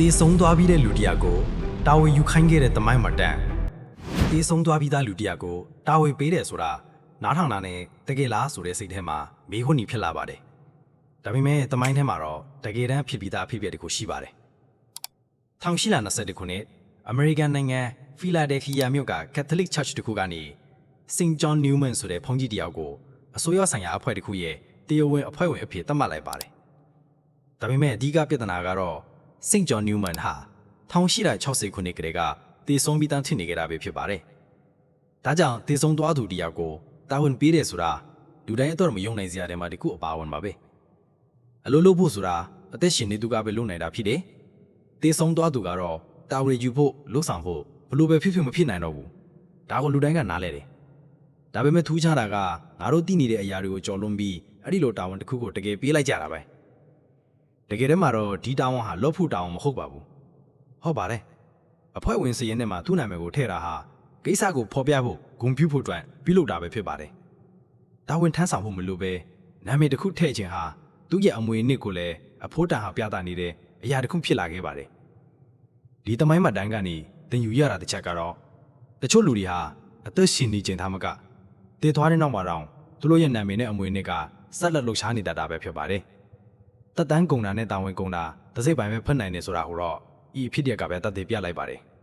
တေဆုံးသွားပြီးတဲ့လူတစ်ယောက်ကိုတာဝန်ယူခိုင်းခဲ့တဲ့တမိုင်းမတန်တေဆုံးသွားပြီးသားလူတစ်ယောက်ကိုတာဝန်ပေးတယ်ဆိုတာနားထောင်တာနဲ့တကယ်လားဆိုတဲ့စိတ်ထဲမှာမေးခွန်းကြီးဖြစ်လာပါတယ်ဒါပေမဲ့တမိုင်းထဲမှာတော့တကယ်တမ်းဖြစ်ပြီးသားအဖြစ်အပျက်တစ်ခုရှိပါတယ်1822ခုနှစ်အမေရိကန်နိုင်ငံဖီလာဒဲဖီယာမြို့ကကက်သလစ်ချာချ်တစ်ခုကနေစင်ဂျွန်နျူးမန်ဆိုတဲ့ဘုန်းကြီးတစ်ယောက်ကိုအစိုးရဆိုင်ရာအဖွဲ့တစ်ခုရဲ့တရားဝင်အဖွဲ့ဝင်အဖြစ်သတ်မှတ်လိုက်ပါတယ်။ဒါပေမဲ့အဓိကပြဿနာကတော့ စင်ဂျွန်နျူးမန်ဟာ1860ခုနှစ်ကတည်းကတည်ဆုံးပြီးသားဖြစ်နေကြတာပဲဖြစ်ပါတယ်။ဒါကြောင့်တည်ဆုံးသွားသူတစ်ယောက်ကိုတာဝန်ပေးတယ်ဆိုတာလူတိုင်းအတော့မယုံနိုင်စရာတဲ့မှာတခုအပါဝင်ပါပဲ။အလိုလိုဖို့ဆိုတာအသက်ရှင်နေသူကပဲလုပ်နိုင်တာဖြစ်တယ်။တည်ဆုံးသွားသူကတော့တာဝန်ယူဖို့လှုပ်ဆောင်ဖို့ဘလို့ပဲဖြစ်ဖြစ်မဖြစ်နိုင်တော့ဘူး။ဒါကိုလူတိုင်းကနားလဲတယ်။ဒါပေမဲ့ထူးခြားတာကငါတို့သိနေတဲ့အရာတွေကိုကြော်လွန်ပြီးအဲ့ဒီလိုတာဝန်တစ်ခုကိုတကယ်ပေးလိုက်ကြတာပဲ တကယ်တမ်းမှာတော့ဒီတာဝန်ဟာလော့ဖို့တာဝန်မဟုတ်ပါဘူးဟုတ်ပါတယ်အဖွဲ့ဝင်စည်ရင်ထဲမှာသူ့နာမည်ကိုထည့်တာဟာကိစ္စကိုဖော်ပြဖို့ဂုဏ်ပြုဖို့အတွက်ပြုလုပ်တာပဲဖြစ်ပါတယ်တာဝန်ထမ်းဆောင်ဖို့မလိုပဲနာမည်တစ်ခုထည့်ခြင်းဟာသူ့ရဲ့အမွေအနှစ်ကိုလည်းအဖို့တန်ဟာပြသနေတဲ့အရာတစ်ခုဖြစ်လာခဲ့ပါတယ်ဒီသမိုင်းမှတ်တမ်းကနေသင်ယူရတာတစ်ချက်ကတော့တချို့လူတွေဟာအသက်ရှင်နေခြင်းသားမကတည်သွားတဲ့နောက်မှာတော့သူတို့ရဲ့နာမည်နဲ့အမွေအနှစ်ကဆက်လက်လှုပ်ရှားနေတတ်တာပဲဖြစ်ပါတယ်။ တက်တန်းကုံတာနဲ့တာဝန်ကုံတာတစ်စိတ်ပိုင်းပဲဖတ်နိုင်နေဆိုတာဟိုတော့ဤအဖြစ်တရက်ကပဲတတ်သိပြလိုက်ပါတယ်။